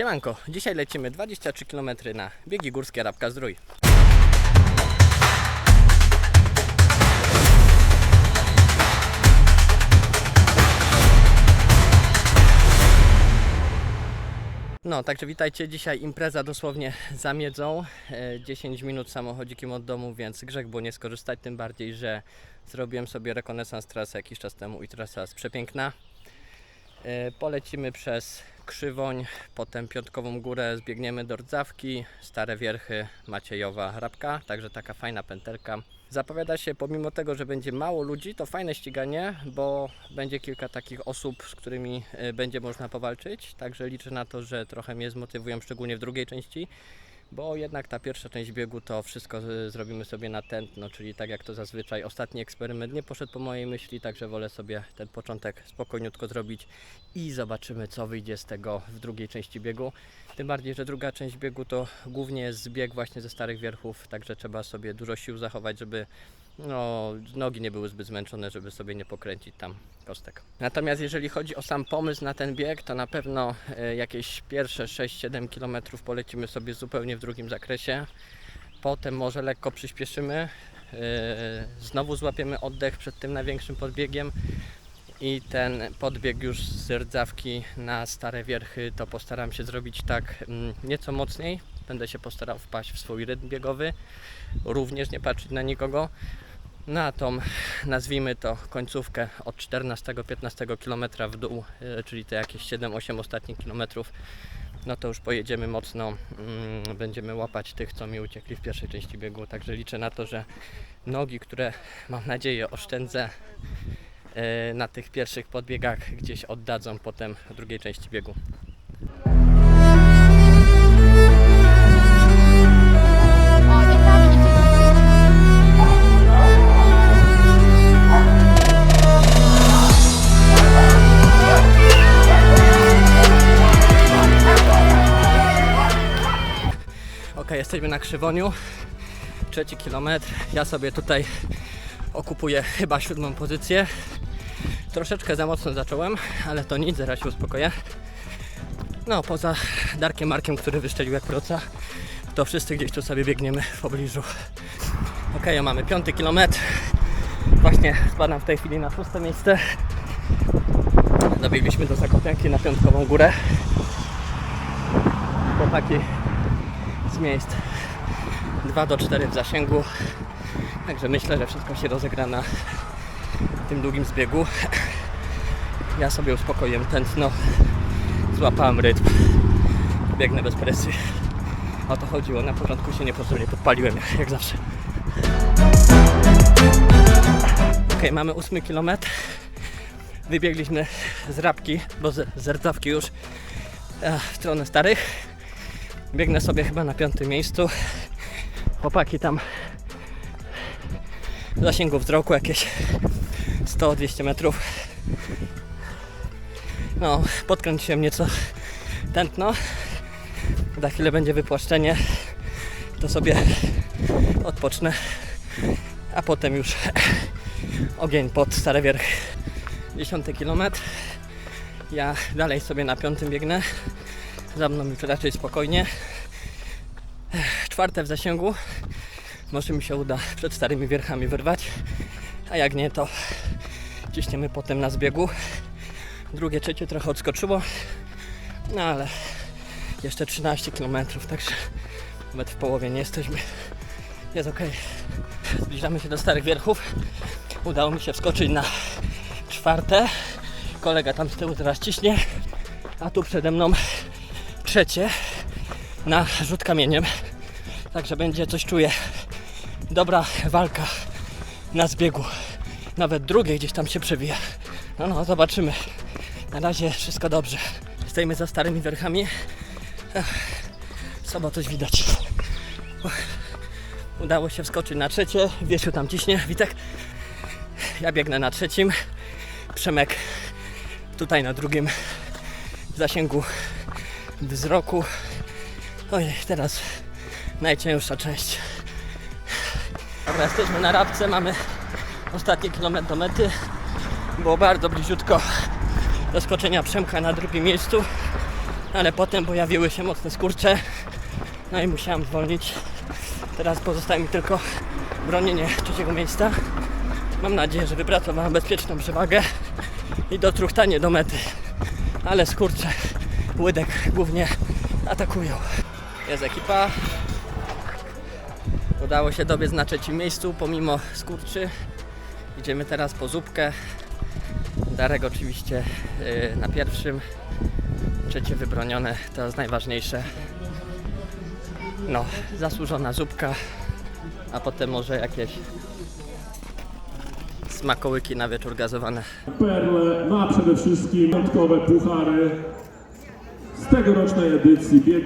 Siemanko, dzisiaj lecimy 23 km na biegi górskie Rabka Zdrój. No, także witajcie. Dzisiaj impreza dosłownie za miedzą. E, 10 minut samochodzikiem od domu, więc grzech było nie skorzystać. Tym bardziej, że zrobiłem sobie rekonesans trasy jakiś czas temu i trasa jest przepiękna. E, Polecimy przez Krzywoń, potem Piątkową Górę, zbiegniemy do Rdzawki, Stare Wierchy, Maciejowa, Rabka, także taka fajna pętelka. Zapowiada się, pomimo tego, że będzie mało ludzi, to fajne ściganie, bo będzie kilka takich osób, z którymi e, będzie można powalczyć, także liczę na to, że trochę mnie zmotywują, szczególnie w drugiej części, bo jednak ta pierwsza część biegu to wszystko e, zrobimy sobie na tętno, czyli tak jak to zazwyczaj. Ostatni eksperyment nie poszedł po mojej myśli, także wolę sobie ten początek spokojniutko zrobić i zobaczymy co wyjdzie z tego w drugiej części biegu. Tym bardziej, że druga część biegu to głównie jest zbieg właśnie ze starych wierchów, także trzeba sobie dużo sił zachować, żeby no, nogi nie były zbyt zmęczone, żeby sobie nie pokręcić tam kostek. Natomiast jeżeli chodzi o sam pomysł na ten bieg, to na pewno e, jakieś pierwsze 6-7 km polecimy sobie zupełnie w drugim zakresie. Potem może lekko przyspieszymy. e, Znowu złapiemy oddech przed tym największym podbiegiem. I ten podbieg już z rdzawki na stare wierchy to postaram się zrobić tak mm, nieco mocniej. Będę się postarał wpaść w swój rytm biegowy. Również nie patrzeć na nikogo. Na tą, nazwijmy to, końcówkę od 14-15 km w dół, e, czyli te jakieś 7-8 ostatnich kilometrów, no to już pojedziemy mocno. mm, Będziemy łapać tych, co mi uciekli w pierwszej części biegu. Także liczę na to, że nogi, które mam nadzieję oszczędzę e, na tych pierwszych podbiegach, gdzieś oddadzą potem w drugiej części biegu. Jesteśmy na Krzywoniu. Trzeci kilometr. Ja sobie tutaj okupuję chyba siódmą pozycję. Troszeczkę za mocno zacząłem, ale to nic, zaraz się uspokoję. No, poza Darkiem Markiem, który wyszczelił jak proca, to wszyscy gdzieś tu sobie biegniemy w pobliżu. Ok, mamy piąty kilometr. Właśnie spadam w tej chwili na szóste miejsce. Dobiegliśmy do Zakopianki na Piątkową Górę. Z miejsc 2 do 4 w zasięgu. Także myślę, że wszystko się rozegra na tym długim zbiegu. Ja sobie uspokoiłem tętno, złapałem rytm, biegnę bez presji. O to chodziło, na początku się niepotrzebnie podpaliłem, jak zawsze. Ok, mamy ósmy kilometr. Wybiegliśmy z rabki, bo z, z już e, w stronę starych. Biegnę sobie chyba na piątym miejscu. Chłopaki tam w zasięgu wzroku jakieś 100-200 metrów. No, podkręciłem nieco tętno. Za chwilę będzie wypłaszczenie. To sobie odpocznę. A potem już ogień pod Stare Wierch. 10 kilometr. Ja dalej sobie na piątym biegnę. Za mną już raczej spokojnie. Czwarte w zasięgu. Może mi się uda przed starymi wierchami wyrwać. A jak nie, to ciśniemy potem na zbiegu. Drugie, trzecie trochę odskoczyło. No ale jeszcze 13 km, także nawet w połowie nie jesteśmy. Jest ok. Zbliżamy się do starych wierchów. Udało mi się wskoczyć na czwarte. Kolega tam z tyłu teraz ciśnie. A tu przede mną trzecie na rzut kamieniem. Także będzie coś czuję. Dobra walka na zbiegu. Nawet drugie gdzieś tam się przewija. No no, zobaczymy. Na razie wszystko dobrze. Stoimy za starymi werchami. Soba coś widać. Udało się wskoczyć na trzecie. Wiesiu tam ciśnie. Witek. Ja biegnę na trzecim. Przemek tutaj na drugim w zasięgu wzroku. Ojej, teraz najcięższa część. Dobra, jesteśmy na rabce, mamy ostatni kilometr do mety. Było bardzo bliziutko do skoczenia Przemka na drugim miejscu. ale potem pojawiły się mocne skurcze, no i musiałam zwolnić. Teraz pozostaje mi tylko bronienie trzeciego miejsca. Mam nadzieję, że wypracowałem bezpieczną przewagę i dotruchtanie do mety. Ale skurcze, łydek głównie atakują. Jest ekipa. Udało się dobiec na trzecim miejscu pomimo skurczy. Idziemy teraz po zupkę. Darek oczywiście yy, na pierwszym. Trzecie wybronione to jest najważniejsze. No, zasłużona zupka, a potem może jakieś smakołyki na wieczór gazowane. Perle ma przede wszystkim wyjątkowe puchary tegorocznej edycji biegu.